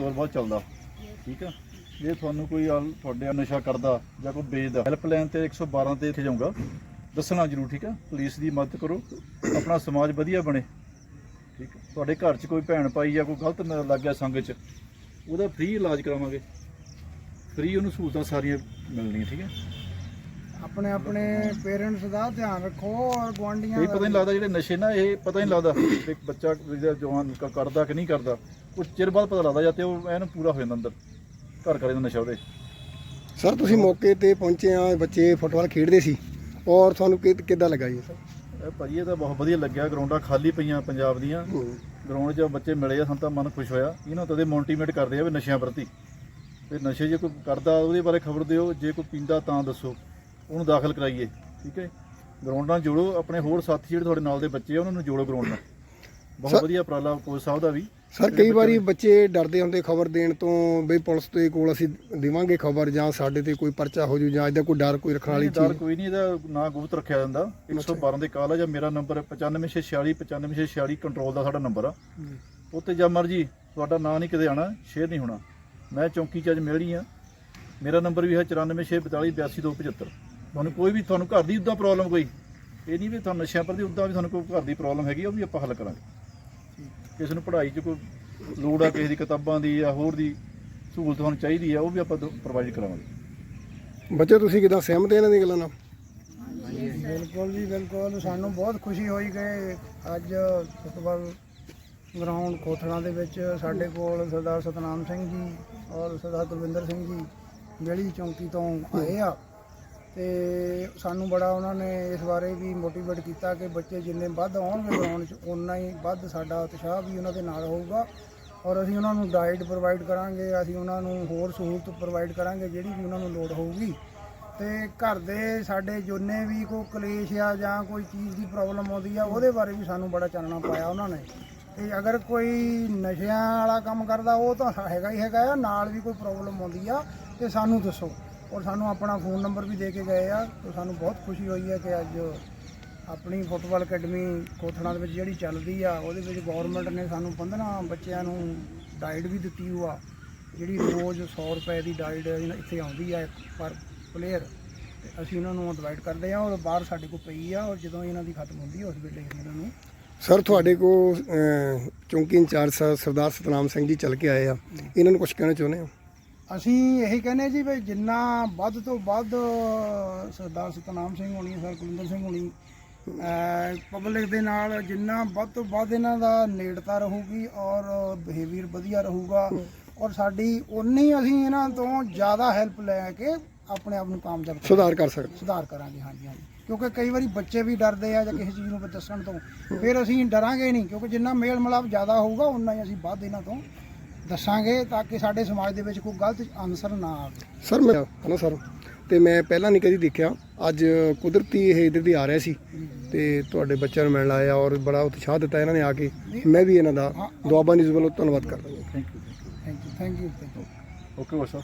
ਤੋਂ ਬਾਅਦ ਚੱਲਦਾ। ਠੀਕ ਆ? ਜੇ ਤੁਹਾਨੂੰ ਕੋਈ ਹਾਲ- ਤੁਹਾਡੇ ਨਸ਼ਾ ਕਰਦਾ ਜਾਂ ਕੋਈ ਵੇਚਦਾ ਹੈਲਪਲਾਈਨ ਤੇ 112 ਤੇ ਇੱਥੇ ਜਾਊਗਾ, ਦੱਸਣਾ ਜ਼ਰੂਰ, ਠੀਕ ਆ? ਪੁਲਿਸ ਦੀ ਮਦਦ ਕਰੋ, ਆਪਣਾ ਸਮਾਜ ਵਧੀਆ ਬਣੇ। ਠੀਕ ਆ? ਤੁਹਾਡੇ ਘਰ 'ਚ ਕੋਈ ਭੈਣ ਭਾਈ ਜਾਂ ਕੋਈ ਗਲਤ ਨ- ਲੱਗ ਗਿਆ ਸੰਗ 'ਚ, ਉਹਦਾ ਫ੍ਰੀ ਇਲਾਜ ਕਰਾਵਾਂਗੇ। ਫ੍ਰੀ ਉਹਨੂੰ ਸਹੂਲਤਾਂ ਸਾਰੀਆਂ ਮਿਲਣੀਆਂ, ਠੀਕ ਹੈ ਆਪਣੇ ਆਪਣੇ ਪੇਰੈਂਟਸ ਦਾ ਧਿਆਨ ਰੱਖੋ ਔਰ ਕੋਈ ਦਾ ਪਤਾ ਨਹੀਂ ਲੱਗਦਾ ਜਿਹੜੇ ਨਸ਼ੇ ਨਾ ਇਹ ਪਤਾ ਨਹੀਂ ਲੱਗਦਾ ਕਿ ਬੱਚਾ ਜਿਹੜਾ ਜਵਾਨ ਕ- ਕਰਦਾ ਕਿ ਨਹੀਂ ਕਰਦਾ ਕੁਝ ਚਿਰ ਬਾਅਦ ਪਤਾ ਲੱਗਦਾ ਜਾਂ ਤੇ ਉਹ ਐਨ ਪੂਰਾ ਹੋ ਜਾਂਦਾ ਅੰਦਰ ਘਰ ਕਰੇ ਦਾ ਨਸ਼ਾ ਉਹਦੇ ਸਰ ਤੁਸੀਂ ਮੌਕੇ ਤੇ ਪਹੁੰਚੇ ਆ ਬੱਚੇ ਫੁੱਟਬਾਲ ਖੇਡਦੇ ਸੀ ਔਰ ਤੁਹਾਨੂੰ ਕਿ- ਕਿੱਦਾਂ ਲੱਗਾ ਜੀ? ਸਰ ਇਹ ਭਾਜੀ ਇਹ ਤਾਂ ਬਹੁਤ ਵਧੀਆ ਲੱਗਿਆ ਗਰਾਊਂਡਾਂ ਖਾਲੀ ਪਈਆਂ ਪੰਜਾਬ ਦੀਆਂ। ਗਰਾਊਂਡ 'ਚ ਬੱਚੇ ਮਿਲੇ ਆ ਸਾਨੂੰ ਤਾਂ ਮਨ ਖੁਸ਼ ਹੋਇਆ। ਇਹਨਾਂ ਤੋਂ ਦੇ ਮੋਟੀਵੇਟ ਕਰਦੇ ਆ ਵੀ ਨਸ਼ਿਆਂ ਪ੍ਰਤੀ। ਤੇ ਨਸ਼ੇ ਜੇ ਕੋਈ ਕਰਦਾ ਉਹਦੇ ਬਾਰੇ ਖਬਰ ਦਿਓ ਜੇ ਕੋਈ ਪੀਂਦਾ ਤਾਂ ਦੱਸੋ। ਉਹਨੂੰ ਦਾਖਲ ਕਰਾਈਏ ਠੀਕ ਹੈ ਗਰਾਊਂਡ ਨਾਲ ਜੋੜੋ ਆਪਣੇ ਹੋਰ ਸਾਥੀ ਜਿਹੜੇ ਤੁਹਾਡੇ ਨਾਲ ਦੇ ਬੱਚੇ ਆ ਉਹਨਾਂ ਨੂੰ ਜੋੜੋ ਗਰਾਊਂਡ ਨਾਲ। ਬਹੁਤ ਵਧੀਆ ਉਪਰਾਲਾ ਕੋਚ ਸਾਹਿਬ ਦਾ ਵੀ। ਸਰ ਕਈ ਵਾਰੀ ਬੱਚੇ ਡਰਦੇ ਹੁੰਦੇ ਖਬਰ ਦੇਣ ਤੋਂ ਬਈ ਪੁਲਿਸ ਦੇ ਕੋਲ ਅਸੀਂ ਦੇਵਾਂਗੇ ਖਬਰ ਜਾਂ ਸਾਡੇ ਤੇ ਕੋਈ ਪਰਚਾ ਹੋ ਜੂ ਜਾਂ ਇਹਦਾ ਕੋਈ ਡਰ ਕੋਈ ਰੱਖਣ ਵਾਲੀ ਡਰ ਚੀਜ਼। ਕੋਈ ਨਹੀਂ ਇਹਦਾ ਨਾ ਗੁਪਤ ਰੱਖਿਆ ਜਾਂਦਾ। 112 ਦੇ ਕਾਲ ਆ ਜਾਂ ਮੇਰਾ ਨੰਬਰ 9546 9546 ਕੰਟਰੋਲ ਦਾ ਸਾਡਾ ਨੰਬਰ ਆ। ਉੱਤੇ ਜਾਂ ਮਰਜ਼ੀ ਤੁਹਾਡਾ ਨਾਂ ਨਹੀਂ ਕਿਤੇ ਆਣਾ ਸ਼ੇਅਰ ਨਹੀਂ ਹੋਣਾ। ਮੈਂ ਚੌਂਕੀ 'ਚ ਅੱਜ ਮਿਲਣੀ ਆ। ਮੇਰਾ ਨੰਬਰ ਵੀ ਹੈ 9464482275 ਤੁਹਾਨੂੰ ਕੋਈ ਵੀ ਤੁਹਾਨੂੰ ਘਰ ਦੀ ਉਦਾਂ ਪ੍ਰੋਬਲਮ ਕੋਈ ਇਹ ਨਹੀਂ ਵੀ ਤੁਹਾਨੂੰ ਨਸ਼ਿਆਂ ਪ੍ਰਤੀ ਉਦਾਂ ਵੀ ਤੁਹਾਨੂੰ ਕੋਈ ਘਰ ਦੀ ਪ੍ਰੋਬਲਮ ਹੈਗੀ ਉਹ ਵੀ ਆਪਾਂ ਹੱਲ ਕਰਾਂਗੇ। ਕਿਸੇ ਨੂੰ ਪੜ੍ਹਾਈ 'ਚ ਕੋਈ ਲੋੜ ਆ ਕਿਸੇ ਦੀ ਕਿਤਾਬਾਂ ਦੀ ਜਾਂ ਹੋਰ ਦੀ ਸਹੂਲਤ ਤੁਹਾਨੂੰ ਚਾਹੀਦੀ ਆ ਉਹ ਵੀ ਆਪਾਂ ਪ੍ਰੋਵਾਈਡ ਕਰਾਵਾਂਗੇ ਬੱਚੇ ਤੁਸੀਂ ਕਿਦਾਂ ਸਹਿਮਤ ਇਹਨਾਂ ਦੀਆਂ ਗੱਲਾਂ ਨਾਲ? ਬਿਲਕੁਲ ਜੀ ਬਿਲਕੁਲ। ਸਾਨੂੰ ਬਹੁਤ ਖੁਸ਼ੀ ਹੋਈ ਕਿ ਅੱਜ ਫੁੱਟਬਾਲ ਗਰਾਊਂਡ ਕੋਥੜਾ ਦੇ ਵਿੱਚ ਸਾਡੇ ਕੋਲ ਸਰਦਾਰ ਸਤਨਾਮ ਸਿੰਘ ਜੀ ਔਰ ਸਰਦਾਰ ਕੁਲਵਿੰਦਰ ਸਿੰਘ ਜੀ ਜਿਹੜੀ ਚੌਂਕੀ ਤੋਂ ਆਏ ਆ। ਤੇ ਸਾਨੂੰ ਬੜਾ ਉਹਨਾਂ ਨੇ ਇਸ ਬਾਰੇ ਵੀ ਮੋਟੀਵੇਟ ਕੀਤਾ ਕਿ ਬੱਚੇ ਜਿੰਨੇ ਵੱਧ ਆਉਣਗੇ ਗਰਾਊਂਡ 'ਚ ਉਨਾ ਹੀ ਵੱਧ ਸਾਡਾ ਉਤਸ਼ਾਹ ਵੀ ਉਹਨਾਂ ਦੇ ਨਾਲ ਹੋਊਗਾ। ਔਰ ਅਸੀਂ ਉਹਨਾਂ ਨੂੰ ਡਾਈਟ ਪ੍ਰੋਵਾਈਡ ਕਰਾਂਗੇ, ਅਸੀਂ ਉਹਨਾਂ ਨੂੰ ਹੋਰ ਸਹੂਲਤ ਪ੍ਰੋਵਾਈਡ ਕਰਾਂਗੇ ਜਿਹੜੀ ਵੀ ਉਹਨਾਂ ਨੂੰ ਲੋੜ ਹੋਊਗੀ। ਤੇ ਘਰ ਦੇ ਸਾਡੇ ਜੋਨੇ ਵੀ ਕੋਈ ਕਲੇਸ਼ ਆ ਜਾਂ ਕੋਈ ਚੀਜ਼ ਦੀ ਪ੍ਰੋਬਲਮ ਆਉਂਦੀ ਆ, ਉਹਦੇ ਬਾਰੇ ਵੀ ਸਾਨੂੰ ਬੜਾ ਚਾਨਣਾ ਪਾਇਆ ਉਹਨਾਂ ਨੇ। ਤੇ ਅਗਰ ਕੋਈ ਨਸ਼ਿਆਂ ਵਾਲਾ ਕੰਮ ਕਰਦਾ, ਉਹ ਤਾਂ ਹੈਗਾ ਹੀ ਹੈਗਾ ਆ, ਨਾਲ ਵੀ ਕੋਈ ਪ੍ਰੋਬਲਮ ਆਉਂਦੀ ਆ, ਤੇ ਸਾਨੂੰ ਦੱਸੋ। ਔਰ ਸਾਨੂੰ ਆਪਣਾ ਫੋਨ ਨੰਬਰ ਵੀ ਦੇ ਕੇ ਗਏ ਆ ਤੇ ਸਾਨੂੰ ਬਹੁਤ ਖੁਸ਼ੀ ਹੋਈ ਹੈ ਕਿ ਅੱਜ ਆਪਣੀ ਫੁੱਟਬਾਲ ਅਕੈਡਮੀ ਕੋਥਣਾ ਦੇ ਵਿੱਚ ਜਿਹੜੀ ਚੱਲਦੀ ਆ ਉਹਦੇ ਵਿੱਚ ਗਵਰਨਮੈਂਟ ਨੇ ਸਾਨੂੰ 15 ਬੱਚਿਆਂ ਨੂੰ ਡਾਈਟ ਵੀ ਦਿੱਤੀ ਹੋਈ ਆ ਜਿਹੜੀ ਰੋਜ਼ 100 ਰੁਪਏ ਦੀ ਡਾਈਟ ਇੱਥੇ ਆਉਂਦੀ ਆ ਪਰ ਪਲੇਅਰ ਤੇ ਅਸੀਂ ਉਹਨਾਂ ਨੂੰ ਡਿਵਾਈਡ ਕਰਦੇ ਆ ਔਰ ਬਾਹਰ ਸਾਡੇ ਕੋਲ ਪਈ ਆ ਔਰ ਜਦੋਂ ਇਹਨਾਂ ਦੀ ਖਤਮ ਹੁੰਦੀ ਆ ਉਸ ਵੇਲੇ ਇਹਨਾਂ ਨੂੰ ਸਰ ਤੁਹਾਡੇ ਕੋ ਅਹ, ਚੌਂਕੀ in charge sir Sardar Satnam Singh ji ਚੱਲ ਕੇ ਆਏ ਆ ਇਹਨਾਂ ਨੂੰ ਕੁਝ ਕਹਿਣਾ ਚਾਹੁੰਦੇ ਹੋ? ਅਸੀਂ ਇਹੀ ਕਹਿੰਦੇ ਜੀ ਵੀ ਜਿੰਨਾ ਵੱਧ ਤੋਂ ਵੱਧ ਸਰਦਾਰ ਸਤਨਾਮ ਸਿੰਘ ਹੋਣੀ ਸਰ ਕੁਲਿੰਦਰ ਸਿੰਘ ਹੋਣੀ ਪਬਲਿਕ ਦੇ ਨਾਲ ਜਿੰਨਾ ਵੱਧ ਤੋਂ ਵੱਧ ਇਹਨਾਂ ਦਾ ਨੇੜਤਾ ਰਹੂਗੀ ਔਰ ਬਿਹੇਵੀਅਰ ਵਧੀਆ ਰਹੂਗਾ ਔਰ ਸਾਡੀ ਉਨੀ ਅਸੀਂ ਇਹਨਾਂ ਤੋਂ ਜ਼ਿਆਦਾ ਹੈਲਪ ਲੈ ਕੇ ਆਪਣੇ ਆਪ ਨੂੰ ਕਾਮਯਾਬ ਸੁਧਾਰ ਕਰ ਸਕਦੇ। ਸੁਧਾਰ ਕਰਾਂਗੇ ਹਾਂਜੀ ਹਾਂਜੀ। ਕਿਉਂਕਿ ਕਈ ਵਾਰੀ ਬੱਚੇ ਵੀ ਡਰਦੇ ਆ ਜਾਂ ਕਿਸੇ ਚੀਜ਼ ਨੂੰ ਦੱਸਣ ਤੋਂ। ਫਿਰ ਅਸੀਂ ਡਰਾਂਗੇ ਨਹੀਂ ਕਿਉਂਕਿ ਜਿੰਨਾ ਮੇਲ ਮਿਲਾਪ ਜ਼ਿਆਦਾ ਹੋਊਗਾ ਉਨਾ ਹੀ ਅਸੀਂ ਵੱਧ ਇਹਨਾਂ ਤੋਂ ਦੱਸਾਂਗੇ ਤਾਂ ਕਿ ਸਾਡੇ ਸਮਾਜ ਦੇ ਵਿੱਚ ਕੋਈ ਗਲਤ ਅਨਸਰ ਨਾ ਆਵੇ। ਸਰ ਮੈਂ ਹਨਾ ਸਰ। ਤੇ ਮੈਂ ਪਹਿਲਾਂ ਨਹੀਂ ਕਦੀ ਦੇਖਿਆ। ਅੱਜ ਕੁਦਰਤੀ ਇਹ ਇਧਰ ਦੀ ਆ ਰਿਹਾ ਸੀ। ਤੇ ਤੁਹਾਡੇ ਬੱਚਿਆਂ ਨੂੰ ਮਿਲਣ ਆਇਆ ਔਰ ਬੜਾ ਉਤਸ਼ਾਹ ਦਿੱਤਾ ਇਹਨਾਂ ਨੇ ਆ ਕੇ। ਮੈਂ ਵੀ ਇਹਨਾਂ ਦਾ ਦੁਆਬਾ ਨਿਊਜ਼ ਵੱਲੋਂ ਧੰਨਵਾਦ ਕਰਦਾ thank you thank you thank you thank you okay ਵਾਸਾ